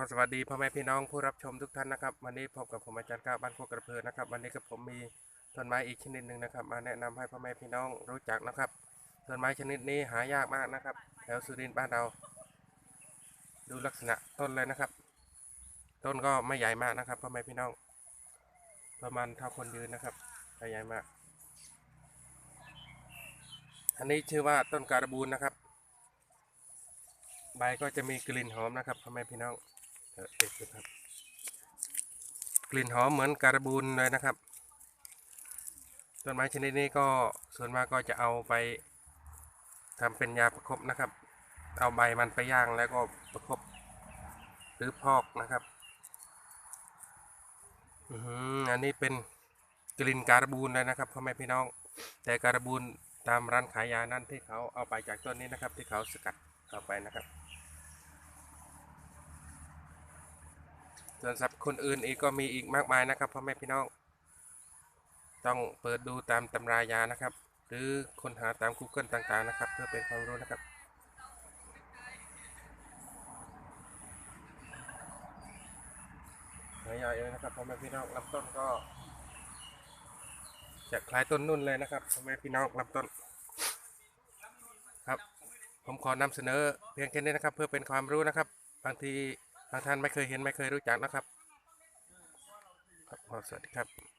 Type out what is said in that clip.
ขอสวัสดีพ่อแม่พี่น้องผู้รับชมทุกท่านนะครับ วันนี้พบกับผมอาจารย์ก้าวบ้านโคกกระเพอนะครับ วันนี้กับผมมีต้นไม้อีกชนิดหนึ่งนะครับ มาแนะนำให้พ่อแม่พี่น้องรู้จักนะครับต้นไม้ชนิดนี้หายากมากนะครับแถวสุรินทร์บ้านเรา ดูลักษณะต้นเลยนะครับ ต้นก็ไม่ใหญ่มากนะครับพ่อแม่พี่น้อง ประมาณเท่าคนยืนนะครับไม่ใหญ่มาก อันนี้ชื่อว่าต้นการบูนนะครับ ใบก็จะมีกลิ่นหอมนะครับพ่อแม่พี่น้อง เออติดดูครับ กลิ่นหอมเหมือนการบูนเลยนะครับ ต้นไม้ชนิดนี้ก็ส่วนมากก็จะเอาไปทำเป็นยาประคบนะครับ เอาใบมันไปย่างแล้วก็ประคบหรือพอกนะครับอืออันนี้เป็นกลิ่นการบูนเลยนะครับพ่อแม่พี่น้อง แต่การบูนตามร้านขายยานั่นที่เขาเอาไปจากต้นนี้นะครับ ที่เขาสกัดเข้าไปนะครับ ส่วนสำหรับคนอื่นอีกก็มีอีกมากมายนะครับพ่อแม่พี่น้อง ต้องเปิดดูตามตำรายานะครับ หรือค้นหาตาม Google ต่างๆนะครับ เพื่อเป็นความรู้นะครับหายาเองนะครับพ่อแม่พี่น้องลำต้นก็จะคล้ายต้นนุ่นเลยนะครับพ่อแม่พี่น้องลำต้นครับ ผมขอนำเสนอเพียงแค่นี้นะครับ เพื่อเป็นความรู้นะครับ บางที บางท่านไม่เคยเห็นไม่เคยรู้จักนะครับครับสวัสดีครับ